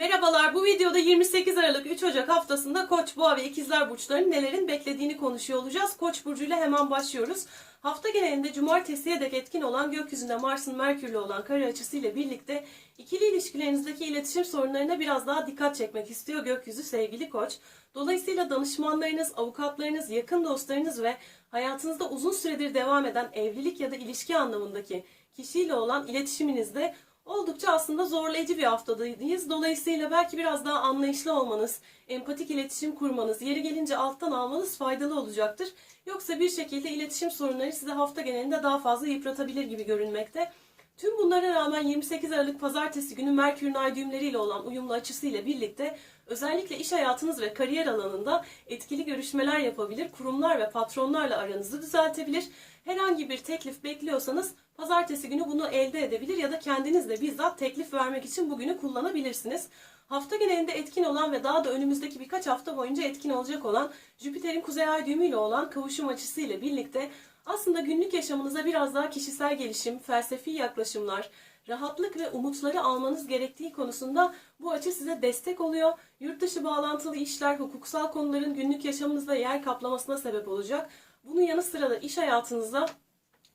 Merhabalar, bu videoda 28 Aralık 3 Ocak haftasında Koç, Boğa ve İkizler burçlarının nelerin beklediğini konuşuyor olacağız. Koç burcuyla hemen başlıyoruz. Hafta genelinde cumartesiye dek etkin olan gökyüzünde Mars'ın Merkür'le olan kare açısıyla birlikte ikili ilişkilerinizdeki iletişim sorunlarına biraz daha dikkat çekmek istiyor gökyüzü sevgili Koç. Dolayısıyla danışmanlarınız, avukatlarınız, yakın dostlarınız ve hayatınızda uzun süredir devam eden evlilik ya da ilişki anlamındaki kişiyle olan iletişiminizde Oldukça aslında zorlayıcı bir haftadayız. Dolayısıyla belki biraz daha anlayışlı olmanız, empatik iletişim kurmanız, yeri gelince alttan almanız faydalı olacaktır. Yoksa bir şekilde iletişim sorunları size hafta genelinde daha fazla yıpratabilir gibi görünmekte. Tüm bunlara rağmen 28 Aralık Pazartesi günü Merkür'ün ay düğümleriyle olan uyumlu açısıyla birlikte özellikle iş hayatınız ve kariyer alanında etkili görüşmeler yapabilir, kurumlar ve patronlarla aranızı düzeltebilir. Herhangi bir teklif bekliyorsanız pazartesi günü bunu elde edebilir ya da kendiniz de bizzat teklif vermek için bugünü kullanabilirsiniz. Hafta genelinde etkin olan ve daha da önümüzdeki birkaç hafta boyunca etkin olacak olan Jüpiter'in kuzey ay düğümüyle olan kavuşum açısıyla birlikte aslında günlük yaşamınıza biraz daha kişisel gelişim, felsefi yaklaşımlar, rahatlık ve umutları almanız gerektiği konusunda bu açı size destek oluyor. Yurt dışı bağlantılı işler, hukuksal konuların günlük yaşamınızda yer kaplamasına sebep olacak. Bunun yanı sıra da iş hayatınızda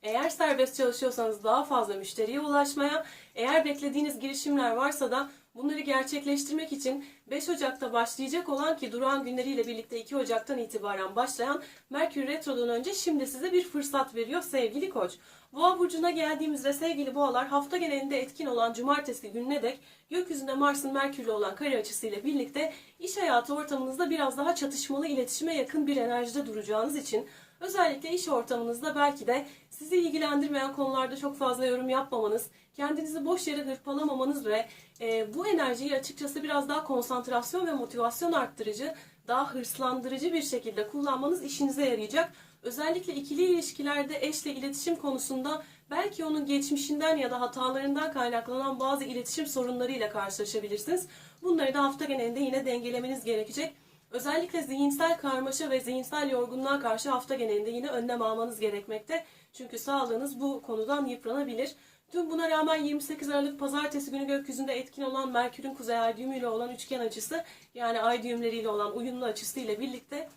eğer serbest çalışıyorsanız daha fazla müşteriye ulaşmaya, eğer beklediğiniz girişimler varsa da bunları gerçekleştirmek için 5 Ocak'ta başlayacak olan ki duran günleriyle birlikte 2 Ocak'tan itibaren başlayan Merkür Retro'dan önce şimdi size bir fırsat veriyor sevgili koç. Boğa burcuna geldiğimizde sevgili boğalar hafta genelinde etkin olan cumartesi gününe dek gökyüzünde Mars'ın Merkür'le olan kare açısıyla birlikte iş hayatı ortamınızda biraz daha çatışmalı iletişime yakın bir enerjide duracağınız için Özellikle iş ortamınızda belki de sizi ilgilendirmeyen konularda çok fazla yorum yapmamanız, kendinizi boş yere hırpalamamanız ve e, bu enerjiyi açıkçası biraz daha konsantrasyon ve motivasyon arttırıcı, daha hırslandırıcı bir şekilde kullanmanız işinize yarayacak. Özellikle ikili ilişkilerde eşle iletişim konusunda belki onun geçmişinden ya da hatalarından kaynaklanan bazı iletişim sorunlarıyla karşılaşabilirsiniz. Bunları da hafta genelinde yine dengelemeniz gerekecek. Özellikle zihinsel karmaşa ve zihinsel yorgunluğa karşı hafta genelinde yine önlem almanız gerekmekte. Çünkü sağlığınız bu konudan yıpranabilir. Tüm buna rağmen 28 Aralık pazartesi günü gökyüzünde etkin olan Merkür'ün kuzey ay düğümüyle olan üçgen açısı yani ay düğümleriyle olan uyumlu açısı ile birlikte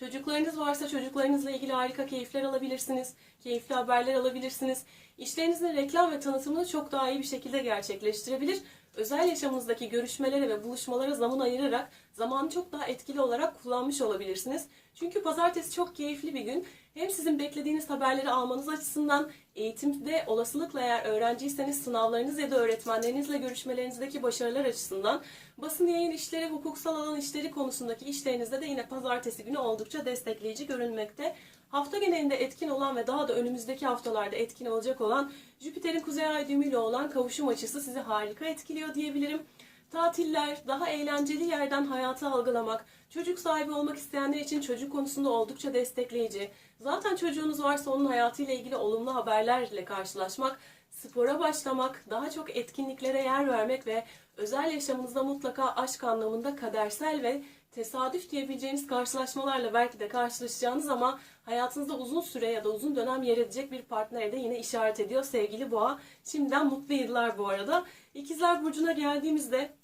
Çocuklarınız varsa çocuklarınızla ilgili harika keyifler alabilirsiniz. Keyifli haberler alabilirsiniz. İşlerinizin reklam ve tanıtımını çok daha iyi bir şekilde gerçekleştirebilir özel yaşamınızdaki görüşmelere ve buluşmalara zaman ayırarak zamanı çok daha etkili olarak kullanmış olabilirsiniz. Çünkü pazartesi çok keyifli bir gün. Hem sizin beklediğiniz haberleri almanız açısından eğitimde olasılıkla eğer öğrenciyseniz sınavlarınız ya da öğretmenlerinizle görüşmelerinizdeki başarılar açısından basın yayın işleri, hukuksal alan işleri konusundaki işlerinizde de yine pazartesi günü oldukça destekleyici görünmekte. Hafta genelinde etkin olan ve daha da önümüzdeki haftalarda etkin olacak olan Jüpiter'in kuzey ay düğümüyle olan kavuşum açısı sizi harika etkiliyor diyebilirim. Tatiller, daha eğlenceli yerden hayatı algılamak, çocuk sahibi olmak isteyenler için çocuk konusunda oldukça destekleyici. Zaten çocuğunuz varsa onun hayatıyla ilgili olumlu haberlerle karşılaşmak, spora başlamak, daha çok etkinliklere yer vermek ve özel yaşamınızda mutlaka aşk anlamında kadersel ve tesadüf diyebileceğiniz karşılaşmalarla belki de karşılaşacağınız ama hayatınızda uzun süre ya da uzun dönem yer edecek bir partnere de yine işaret ediyor sevgili boğa. Şimdiden mutlu yıllar bu arada. İkizler Burcu'na geldiğimizde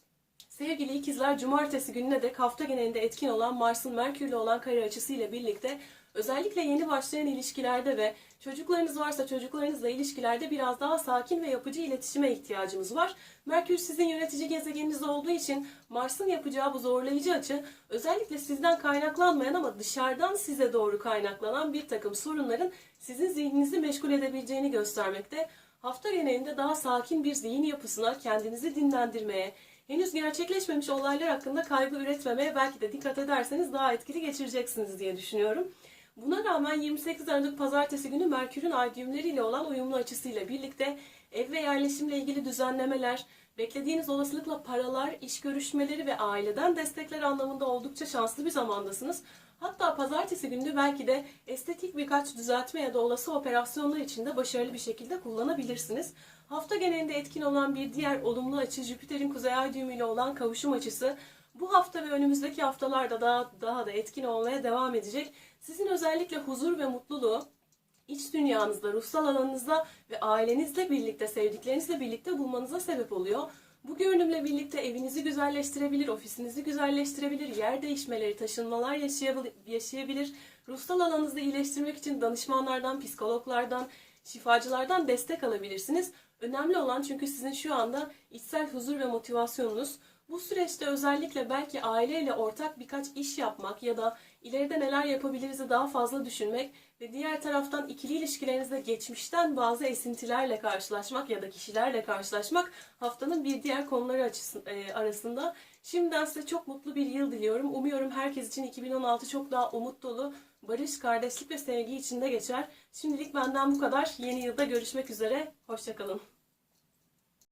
Sevgili ikizler cumartesi gününe dek hafta genelinde etkin olan Mars'ın Merkür'le olan kare açısıyla birlikte özellikle yeni başlayan ilişkilerde ve çocuklarınız varsa çocuklarınızla ilişkilerde biraz daha sakin ve yapıcı iletişime ihtiyacımız var. Merkür sizin yönetici gezegeniniz olduğu için Mars'ın yapacağı bu zorlayıcı açı özellikle sizden kaynaklanmayan ama dışarıdan size doğru kaynaklanan bir takım sorunların sizin zihninizi meşgul edebileceğini göstermekte. Hafta genelinde daha sakin bir zihin yapısına kendinizi dinlendirmeye, henüz gerçekleşmemiş olaylar hakkında kaygı üretmemeye belki de dikkat ederseniz daha etkili geçireceksiniz diye düşünüyorum. Buna rağmen 28 Aralık Pazartesi günü Merkür'ün ay düğümleriyle olan uyumlu açısıyla birlikte ev ve yerleşimle ilgili düzenlemeler, beklediğiniz olasılıkla paralar, iş görüşmeleri ve aileden destekler anlamında oldukça şanslı bir zamandasınız. Hatta pazartesi günü belki de estetik birkaç düzeltme ya da olası operasyonlar için de başarılı bir şekilde kullanabilirsiniz. Hafta genelinde etkin olan bir diğer olumlu açı Jüpiter'in kuzey ay düğümüyle olan kavuşum açısı bu hafta ve önümüzdeki haftalarda daha, daha da etkin olmaya devam edecek. Sizin özellikle huzur ve mutluluğu iç dünyanızda, ruhsal alanınızda ve ailenizle birlikte, sevdiklerinizle birlikte bulmanıza sebep oluyor. Bu görünümle birlikte evinizi güzelleştirebilir, ofisinizi güzelleştirebilir, yer değişmeleri, taşınmalar yaşayabil- yaşayabilir. Ruhsal alanınızı iyileştirmek için danışmanlardan, psikologlardan, şifacılardan destek alabilirsiniz. Önemli olan çünkü sizin şu anda içsel huzur ve motivasyonunuz. Bu süreçte özellikle belki aileyle ortak birkaç iş yapmak ya da ileride neler yapabiliriz'i daha fazla düşünmek ve diğer taraftan ikili ilişkilerinizde geçmişten bazı esintilerle karşılaşmak ya da kişilerle karşılaşmak haftanın bir diğer konuları e, arasında. Şimdiden size çok mutlu bir yıl diliyorum. Umuyorum herkes için 2016 çok daha umut dolu, barış, kardeşlik ve sevgi içinde geçer. Şimdilik benden bu kadar. Yeni yılda görüşmek üzere. Hoşçakalın.